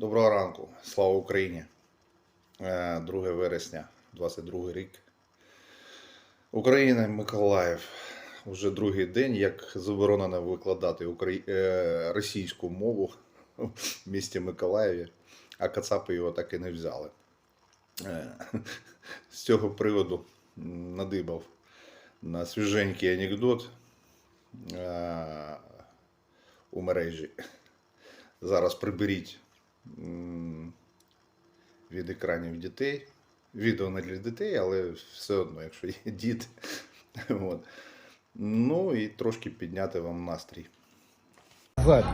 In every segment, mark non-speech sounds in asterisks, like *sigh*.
Доброго ранку, слава Україні. Е, 2 вересня, 22 рік. Україна, Миколаїв. Уже другий день, як заборонено викладати украї... е, російську мову в місті Миколаєві, а Кацапи його так і не взяли. Е, З цього приводу надибав на свіженький анекдот е, у мережі. Зараз приберіть від екранів дітей. Відео не для дітей, але все одно, якщо є *laughs* діти. От. Ну і трошки підняти вам настрій.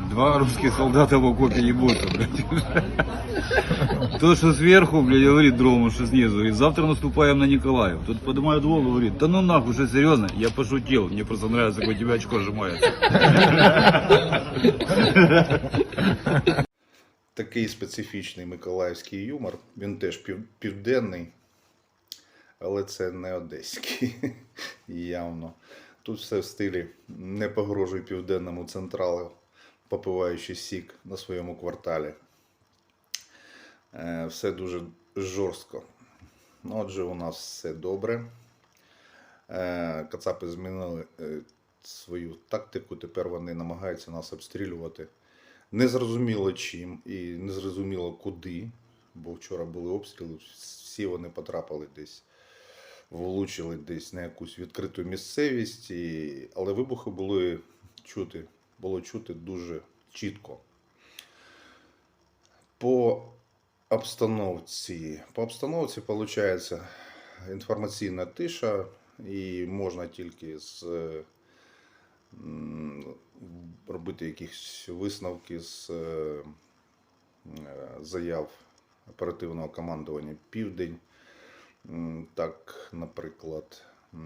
Два русских солдата в окопе ебутся, блядь. То, что сверху, блядь, говорит Дрому, что снизу. И завтра наступаем на Николаев. Тут поднимает голову, говорит, да ну нахуй, что серьезно? Я пошутил. Мне просто нравится, как у тебя очко сжимается. Такий специфічний миколаївський юмор. Він теж пів, південний, але це не одеський. *laughs* Явно. Тут все в стилі не погрожуй південному централу, попиваючи сік на своєму кварталі. Е, Все дуже жорстко. Ну, Отже, у нас все добре. Е, Кацапи змінили е, свою тактику. Тепер вони намагаються нас обстрілювати незрозуміло чим і незрозуміло куди. Бо вчора були обстріли, всі вони потрапили десь, влучили десь на якусь відкриту місцевість, і... але вибухи були чути, було чути дуже чітко. По обстановці. По обстановці виходить інформаційна тиша, і можна тільки з м, робити якісь висновки з е, е, заяв оперативного командування Південь. Так, наприклад, е,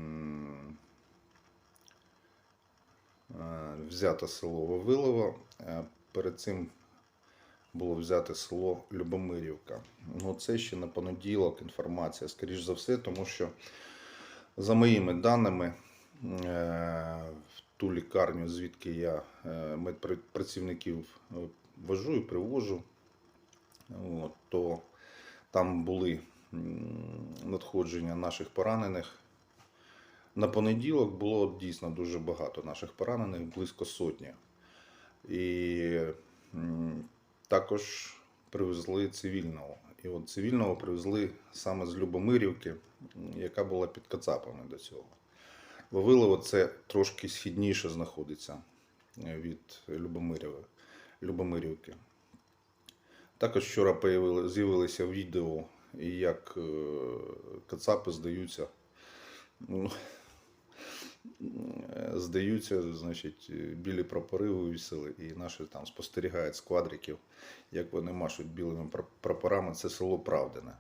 взято село Вавилово. Перед цим було взяте село Любомирівка. Ну, це ще на понеділок інформація, скоріш за все, тому що за моїми даними, ту лікарню, звідки я е, медпрацівників е, вожу і привожу, то там були надходження наших поранених. На понеділок було дійсно дуже багато наших поранених, близько сотні. І також привезли цивільного. І от цивільного привезли саме з Любомирівки, яка була під Кацапами до цього. Вавилово це трошки східніше знаходиться е, від Любомирівки. Також вчора з'явилися відео, як е, Кацапи здаються. ну, е, Здаються, значить, білі прапори вивісили, і наші там спостерігають з квадриків, як вони машуть білими прапорами. Це село Правдине.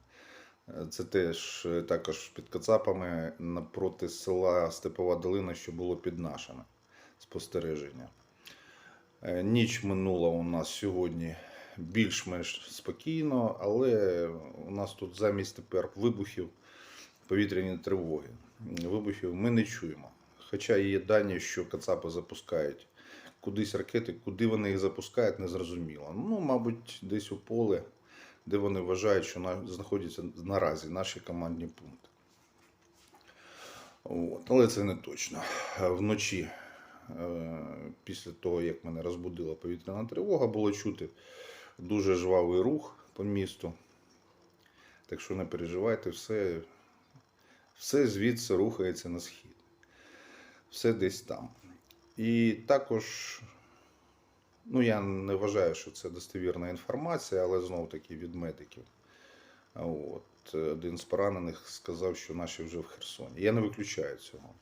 Це теж е, також під Кацапами напроти села Степова Долина, що було під нашими спостереження. Е, Ніч минула у нас сьогодні більш-менш спокійно, але у нас тут замість тепер вибухів повітряні тривоги. Вибухів ми не чуємо. Хоча є дані, що Кацапи запускають кудись ракети, куди вони їх запускають, не зрозуміло. Ну, мабуть, десь у поле, де вони вважають, що знаходяться наразі наші командні пункти. От. Але це не точно. Вночі, е, після того, як мене розбудила повітряна тривога, було чути дуже жвавий рух по місту. Так що не переживайте, все, все звідси рухається на схід. Все десь там. І також, ну я не вважаю, що це достовірна інформація, але знов таки від медиків. От, е, один з поранених сказав, що наші вже в Херсоні. Я не виключаю цього.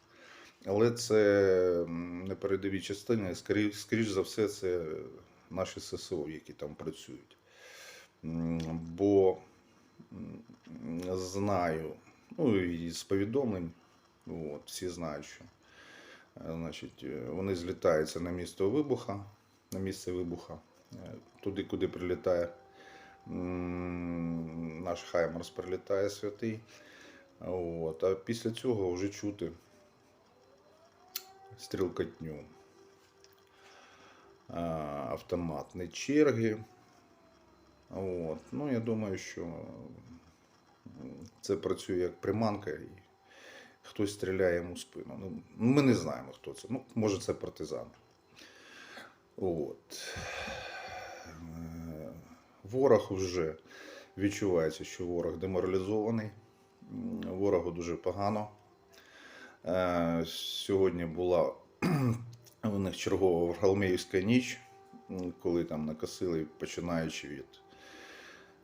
Але це не передові частини, скоріш, скоріш за все, це наші ССО, які там працюють. Бо знаю, ну і з повідомлень, от, всі знають, що е, значить, е, вони злітаються на місто вибуха, на місце вибуха, е, туди, куди прилітає наш Хаймерс прилітає святий. От, а після цього вже чути стрілкотню. Автоматні черги. От. Ну, я думаю, що це працює як приманка, і хтось стріляє йому в спину. Ну, ми не знаємо, хто це. Ну, може, це партизан. От. Е, Ворог вже відчувається, що ворог деморалізований. Ворогу дуже погано. Е, Сьогодні була *clears throat* у них чергова Варгалмеївська ніч, коли там накосили, починаючи від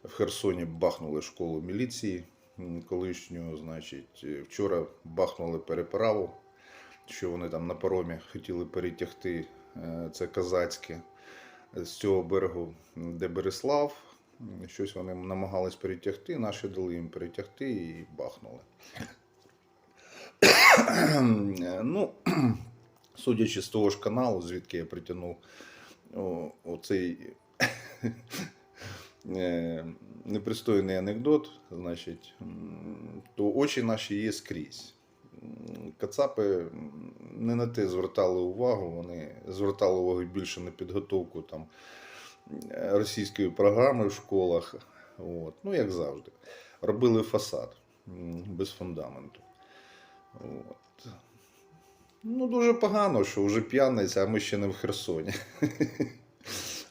в Херсоні бахнули школу міліції колишню, значить, е, вчора бахнули переправу, що вони там на паромі хотіли перетягти це казацьке з цього берегу, де Береслав. Щось вони намагались перетягти, наші дали їм перетягти і бахнули. ну, судячи з того ж каналу, звідки я притягнув оцей е, непристойний анекдот, значить, то очі наші є скрізь. Кацапи не на те звертали увагу, вони звертали увагу більше на підготовку там, російської програми в школах. От. Ну, як завжди. Робили фасад без фундаменту. От. Ну, дуже погано, що вже п'яниця, а ми ще не в Херсоні.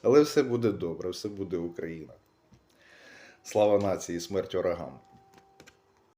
Але все буде добре, все буде Україна. Слава нації, смерть ворогам.